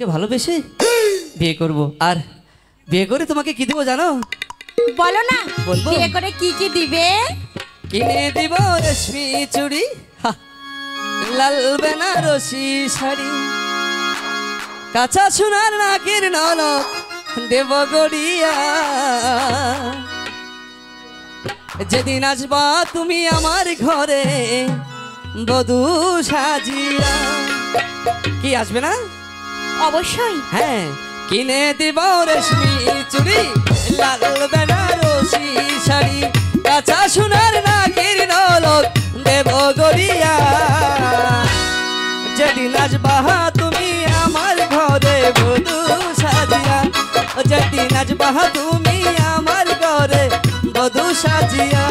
আমাকে ভালোবেসে বিয়ে করব। আর বিয়ে করে তোমাকে কি দেবো জানো? বলো না বিয়ে করে কি কি দিবে? কিনে দিব রেশমি চুড়ি লাল বেনারসি শাড়ি। কাঁচা সোনার নাকের ননক দেব গড়িয়া। যেদিন আসবা তুমি আমার ঘরে বধু সাজিয়া। কি আসবে না? অবশ্যই। হ্যাঁ কিনে দিব রেশমি চুড়ি, লাল বেনারসি শাড়ি, কাঁচা সোনার নাকের নলক দেব গড়িয়া। যেদিন আসবা তুমি আমার ঘরে বধু সাজিয়া, যেদিন আসবা তুমি আমার ঘরে বধু সাজিয়া।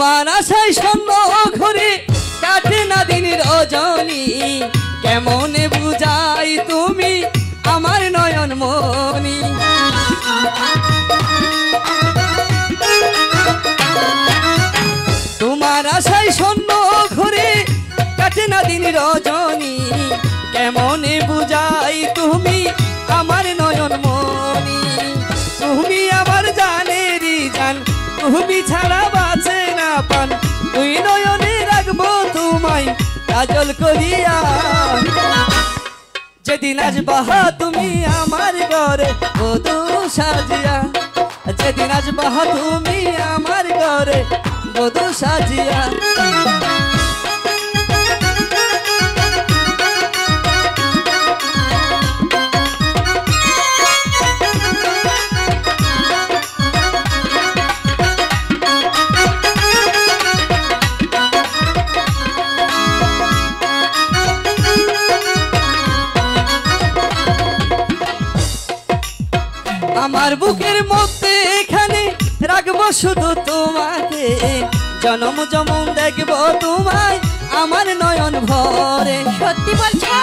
তোমার আশায় স্বর্ণ ঘরে। কাটে না দিন রজনী কেমনে বুঝাই তুমি আমার নয়ন মনি? তোমার আশায় স্বর্ণ ঘরে, কাটে না দিন রজনী কেমনে বুঝাই তুমি আমার নয়ন কাজল করিয়া যেদিন আসবাহ তুমি আমার ঘরে, বধু সাজিয়া। যেদিন আসবাহ তুমি আমার ঘরে, বধু সাজিয়া। আমার বুকের মধ্যে এখানে রাখব শুধু তোমাকে। জনম জমম দেখব তোমায় আমার নয়ন ভরে। সত্যি বলছো?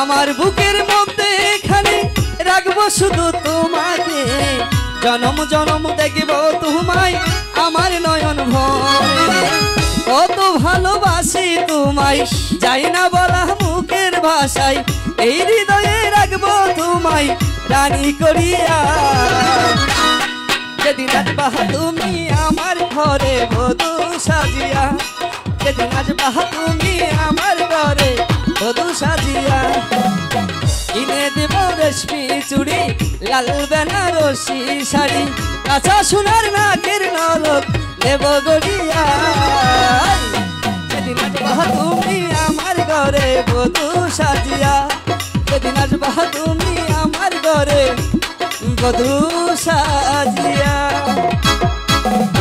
আমার বুকের মধ্যে এখানে রাখব শুধু তোমাকে। জনম জনম দেখব তোমায় আমার নয়ন ভরে। কত ভালোবাসি তোমায় যাই না বলা মুখের ভাষায়, এই হৃদয়ে রাখব তোমায়, রানী করিয়া। যেদিন আসবা তুমি আমার ঘরে বধু সাজিয়া। যেদিন আসবা তুমি আমার ঘরে বধু সাজিয়া। কিনে দেব রেশমি চুড়ি, লাল বেনারসি শাড়ি, কাঁচা সোনার নাকের নলক, দেব গড়িয়া। हमको दूसरा जिया